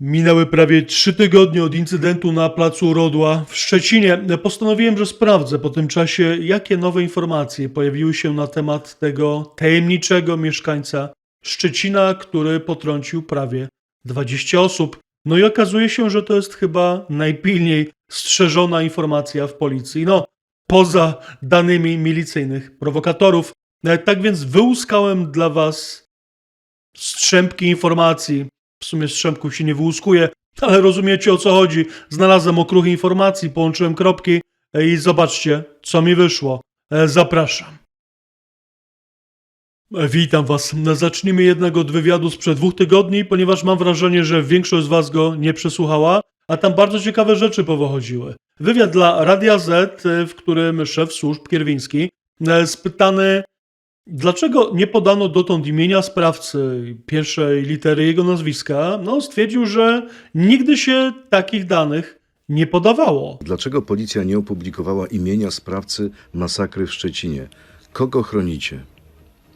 Minęły prawie trzy tygodnie od incydentu na placu Rodła w Szczecinie. Postanowiłem, że sprawdzę po tym czasie, jakie nowe informacje pojawiły się na temat tego tajemniczego mieszkańca Szczecina, który potrącił prawie 20 osób. No i okazuje się, że to jest chyba najpilniej strzeżona informacja w policji. No, poza danymi milicyjnych prowokatorów. E, Tak więc wyłuskałem dla Was strzępki informacji. W sumie strzępków się nie wyłuskuje, ale rozumiecie o co chodzi. Znalazłem okruchy informacji, połączyłem kropki e, i zobaczcie, co mi wyszło. E, Zapraszam. E, Witam Was. Zacznijmy jednak od wywiadu sprzed dwóch tygodni, ponieważ mam wrażenie, że większość z Was go nie przesłuchała, a tam bardzo ciekawe rzeczy powychodziły. Wywiad dla Radia Z, w którym szef służb Kierwiński spytany, dlaczego nie podano dotąd imienia sprawcy pierwszej litery jego nazwiska, no stwierdził, że nigdy się takich danych nie podawało. Dlaczego policja nie opublikowała imienia sprawcy masakry w Szczecinie? Kogo chronicie?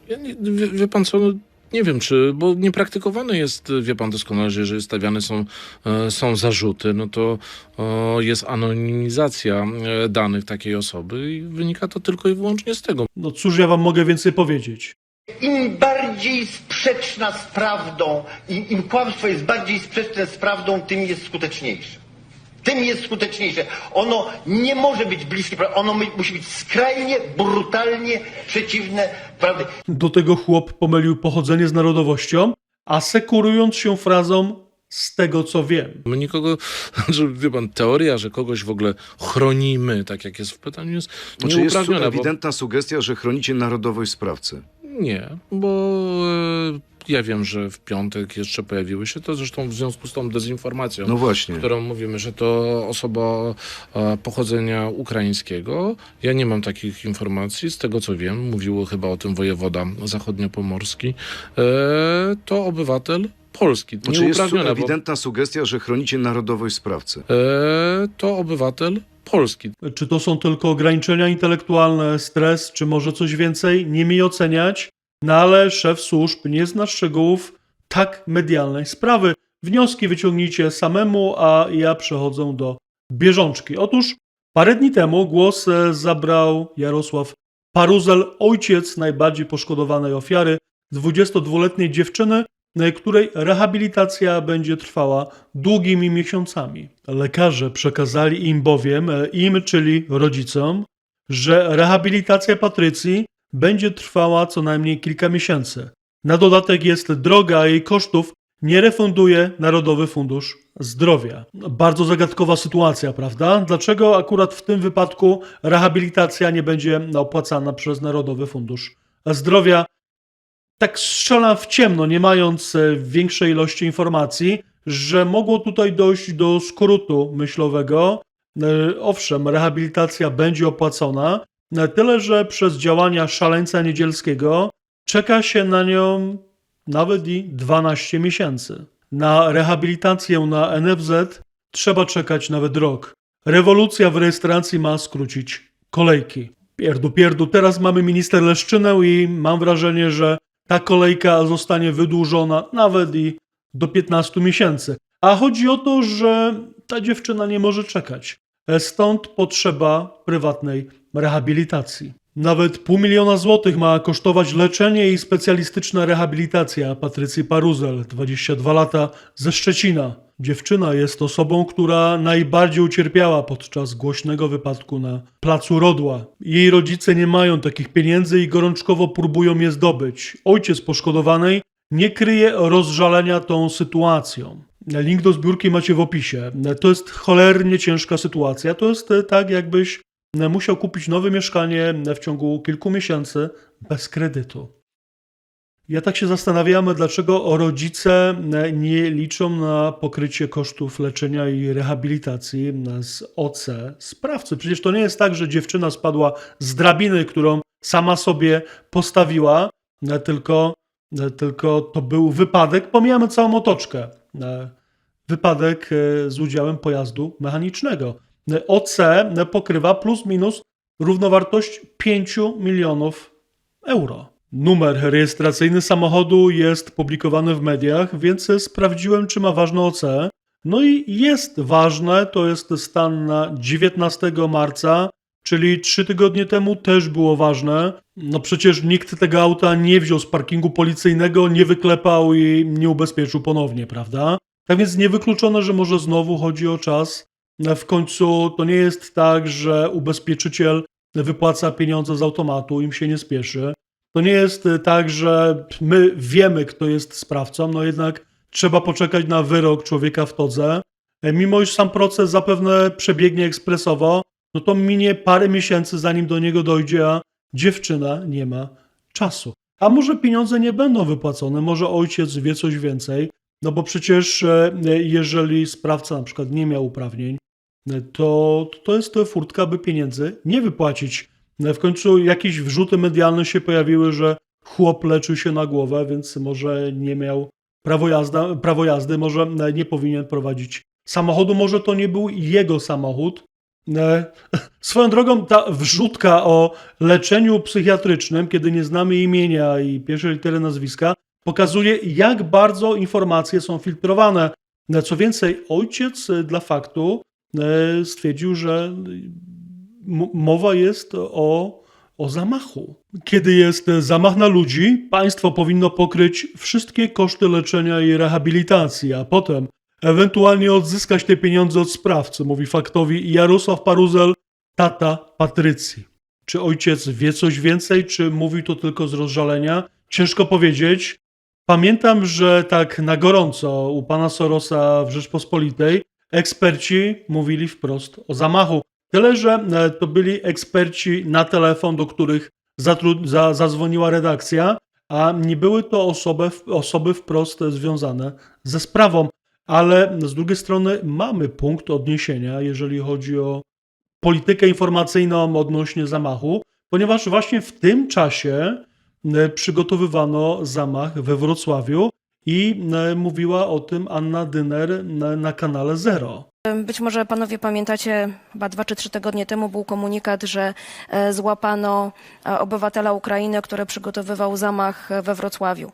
Ja nie, wie, wie pan co, no, nie wiem czy, bo niepraktykowane jest, wie pan doskonale, że jeżeli stawiane są, e, są zarzuty, no to jest anonimizacja e, danych takiej osoby i wynika to tylko i wyłącznie z tego. No cóż ja wam mogę więcej powiedzieć? Im bardziej sprzeczna z prawdą, im, im kłamstwo jest bardziej sprzeczne z prawdą, tym jest skuteczniejsze. Tym jest skuteczniejsze. Ono nie może być bliskie prawdy. Ono musi być skrajnie, brutalnie przeciwne prawdy. Do tego chłop pomylił pochodzenie z narodowością, asekurując się frazą z tego co wiem. My nikogo, że wie pan, teoria, że kogoś w ogóle chronimy, tak jak jest w pytaniu, jest Znaczy jest tu nieuprawniona. bo- ewidentna sugestia, że chronicie narodowość sprawcy. Nie, bo e, ja wiem, że w piątek jeszcze pojawiły się to, zresztą w związku z tą dezinformacją. No właśnie. którą mówimy, że to osoba e, pochodzenia ukraińskiego. Ja nie mam takich informacji. Z tego co wiem, mówiło chyba o tym wojewoda zachodniopomorski. E, to obywatel Polski. Znaczy jest tu Nieuprawniona, bo, ewidentna sugestia, że chronicie narodowość sprawcy. e, to obywatel Polski. Czy to są tylko ograniczenia intelektualne, stres, czy może coś więcej? Nie mi oceniać, no ale szef służb nie zna szczegółów tak medialnej sprawy. Wnioski wyciągnijcie samemu, a ja przechodzę do bieżączki. Otóż parę dni temu głos e, zabrał Jarosław Paruzel, ojciec najbardziej poszkodowanej ofiary, 22-letniej dziewczyny, e, której rehabilitacja będzie trwała długimi miesiącami. Lekarze przekazali im bowiem, e, im czyli rodzicom, że rehabilitacja Patrycji będzie trwała co najmniej kilka miesięcy. Na dodatek jest droga, a jej kosztów nie refunduje Narodowy Fundusz Zdrowia. Bardzo zagadkowa sytuacja, prawda? Dlaczego akurat w tym wypadku rehabilitacja nie będzie opłacana przez Narodowy Fundusz Zdrowia? tak strzelam w ciemno, nie mając e, większej ilości informacji, że mogło tutaj dojść do skrótu myślowego. E, Owszem, rehabilitacja będzie opłacona, na tyle, że przez działania szaleńca niedzielskiego czeka się na nią nawet i 12 miesięcy. Na rehabilitację na NFZ trzeba czekać nawet rok. Rewolucja w rejestracji ma skrócić kolejki. Pierdu, pierdu, teraz mamy minister Leszczynę i mam wrażenie, że ta kolejka zostanie wydłużona nawet i do 15 miesięcy. A chodzi o to, że ta dziewczyna nie może czekać. Stąd potrzeba prywatnej rehabilitacji. Nawet pół miliona złotych ma kosztować leczenie i specjalistyczna rehabilitacja Patrycji Paruzel, 22 lata, ze Szczecina. Dziewczyna jest osobą, która najbardziej ucierpiała podczas głośnego wypadku na placu Rodła. Jej rodzice nie mają takich pieniędzy i gorączkowo próbują je zdobyć. Ojciec poszkodowanej nie kryje rozżalenia tą sytuacją. Link do zbiórki macie w opisie. To jest cholernie ciężka sytuacja. To jest e, tak, jakbyś e, musiał kupić nowe mieszkanie w ciągu kilku miesięcy bez kredytu. Ja tak się zastanawiamy, dlaczego rodzice e, nie liczą na pokrycie kosztów leczenia i rehabilitacji e, z OC sprawcy. Przecież to nie jest tak, że dziewczyna spadła z drabiny, którą sama sobie postawiła, e, tylko, e, tylko to był wypadek. Pomijamy całą otoczkę. Wypadek e, z udziałem pojazdu mechanicznego. OC pokrywa plus minus równowartość 5 milionów euro. Numer rejestracyjny samochodu jest publikowany w mediach, więc sprawdziłem, czy ma ważne OC. No i jest ważne, to jest stan na 19 marca, czyli trzy tygodnie temu też było ważne. No przecież nikt tego auta nie wziął z parkingu policyjnego, nie wyklepał i nie ubezpieczył ponownie, prawda? Tak więc niewykluczone, że może znowu chodzi o czas. W końcu to nie jest tak, że ubezpieczyciel wypłaca pieniądze z automatu, im się nie spieszy. To nie jest tak, że my wiemy, kto jest sprawcą, no jednak trzeba poczekać na wyrok człowieka w todze. Mimo iż sam proces zapewne przebiegnie ekspresowo, no to minie parę miesięcy, zanim do niego dojdzie, a dziewczyna nie ma czasu. A może pieniądze nie będą wypłacone, może ojciec wie coś więcej, no bo przecież e, jeżeli sprawca na przykład nie miał uprawnień, e, to, to jest to furtka, by pieniędzy nie wypłacić. E, W końcu jakieś wrzuty medialne się pojawiły, że chłop leczył się na głowę, więc może nie miał prawo, prawo jazdy, może nie powinien prowadzić samochodu, może to nie był jego samochód. E, Swoją drogą ta wrzutka o leczeniu psychiatrycznym, kiedy nie znamy imienia i pierwszej litery nazwiska, pokazuje, jak bardzo informacje są filtrowane. E, Co więcej, ojciec e, dla faktu e, stwierdził, że mowa jest o, o zamachu. Kiedy jest zamach na ludzi, państwo powinno pokryć wszystkie koszty leczenia i rehabilitacji, a potem ewentualnie odzyskać te pieniądze od sprawcy, mówi faktowi Jarosław Paruzel, tata Patrycji. Czy ojciec wie coś więcej, czy mówił to tylko z rozżalenia? Ciężko powiedzieć. Pamiętam, że tak na gorąco u pana Sorosa w Rzeczpospolitej eksperci mówili wprost o zamachu. Tyle, że e, to byli eksperci na telefon, do których za, zadzwoniła redakcja, a nie były to osoby, osoby wprost związane ze sprawą. Ale z drugiej strony mamy punkt odniesienia, jeżeli chodzi o politykę informacyjną odnośnie zamachu, ponieważ właśnie w tym czasie e, przygotowywano zamach we Wrocławiu i e, mówiła o tym Anna Dyner na, na kanale Zero. Być może panowie pamiętacie, chyba dwa czy trzy tygodnie temu był komunikat, że e, złapano e, obywatela Ukrainy, który przygotowywał zamach e, we Wrocławiu.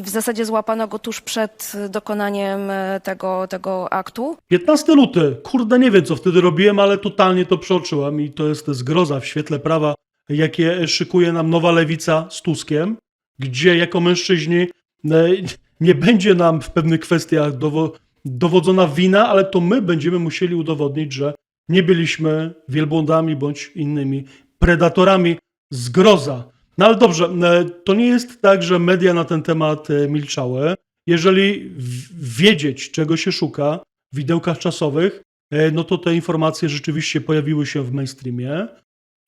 I w zasadzie złapano go tuż przed dokonaniem e, tego, tego aktu. 15 luty. Kurde, nie wiem co wtedy robiłem, ale totalnie to przeoczyłem i to jest zgroza w świetle prawa, jakie szykuje nam nowa lewica z Tuskiem, gdzie jako mężczyźni e, nie będzie nam w pewnych kwestiach dowo- dowodzona wina, ale to my będziemy musieli udowodnić, że nie byliśmy wielbłądami bądź innymi predatorami. Zgroza. No ale dobrze, e, to nie jest tak, że media na ten temat e, milczały. Jeżeli wiedzieć, czego się szuka w widełkach czasowych, e, no to te informacje rzeczywiście pojawiły się w mainstreamie.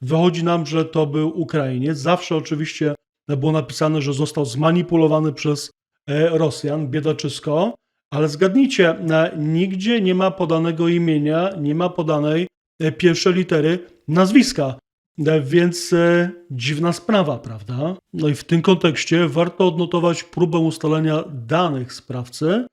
Wychodzi nam, że to był Ukrainiec. Zawsze oczywiście było napisane, że został zmanipulowany przez Rosjan, biedaczysko. Ale zgadnijcie, nigdzie nie ma podanego imienia, nie ma podanej pierwszej litery nazwiska. E, Więc e, dziwna sprawa, prawda? No i w tym kontekście warto odnotować próbę ustalenia danych sprawcy.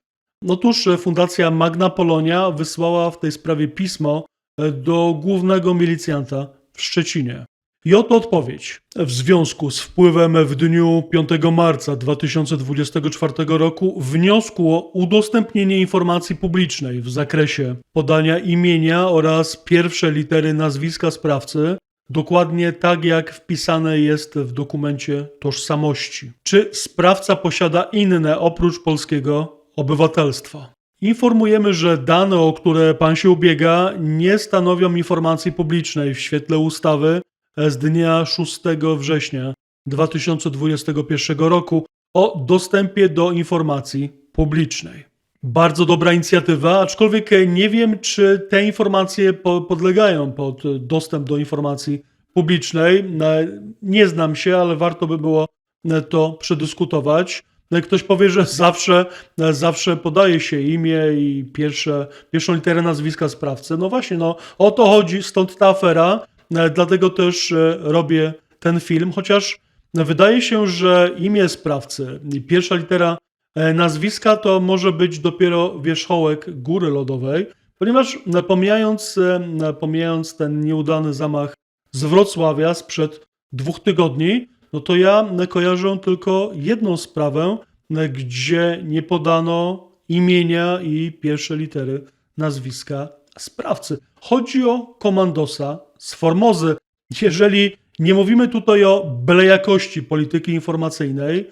Otóż e, Fundacja Magna Polonia wysłała w tej sprawie pismo e, do głównego milicjanta w Szczecinie. I oto odpowiedź. W związku z wpływem w dniu 5 marca 2024 roku wniosku o udostępnienie informacji publicznej w zakresie podania imienia oraz pierwsze litery nazwiska sprawcy, dokładnie tak jak wpisane jest w dokumencie tożsamości. Czy sprawca posiada inne oprócz polskiego obywatelstwa? Informujemy, że dane, o które pan się ubiega, nie stanowią informacji publicznej w świetle ustawy z dnia 6 września 2021 roku o dostępie do informacji publicznej. Bardzo dobra inicjatywa, aczkolwiek nie wiem, czy te informacje po, podlegają pod dostęp do informacji publicznej. E, Nie znam się, ale warto by było e, to przedyskutować. Ktoś powie, że zawsze, e, zawsze podaje się imię i pierwsze, pierwszą literę nazwiska sprawcy. No właśnie, no o to chodzi, stąd ta afera. E, Dlatego też e, robię ten film, chociaż wydaje się, że imię sprawcy i pierwsza litera e, nazwiska to może być dopiero wierzchołek góry lodowej, ponieważ e, pomijając, e, pomijając ten nieudany zamach z Wrocławia sprzed dwóch tygodni, no to ja e, kojarzę tylko jedną sprawę, e, gdzie nie podano imienia i pierwsze litery nazwiska sprawcy. Chodzi o komandosa z Formozy. Jeżeli nie mówimy tutaj o byle jakości polityki informacyjnej, e,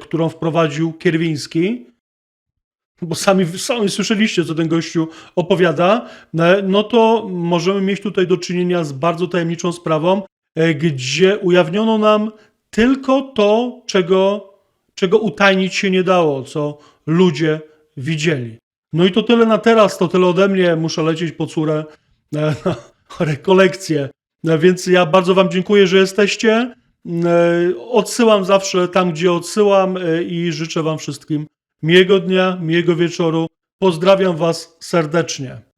którą wprowadził Kierwiński, bo sami, sami słyszeliście, co ten gościu opowiada, e, no to możemy mieć tutaj do czynienia z bardzo tajemniczą sprawą, e, gdzie ujawniono nam tylko to, czego, czego utajnić się nie dało, co ludzie widzieli. No i to tyle na teraz, to tyle ode mnie. Muszę lecieć po córę e, na rekolekcję. E, Więc ja bardzo Wam dziękuję, że jesteście. E, Odsyłam zawsze tam, gdzie odsyłam e, i życzę Wam wszystkim miłego dnia, miłego wieczoru. Pozdrawiam Was serdecznie.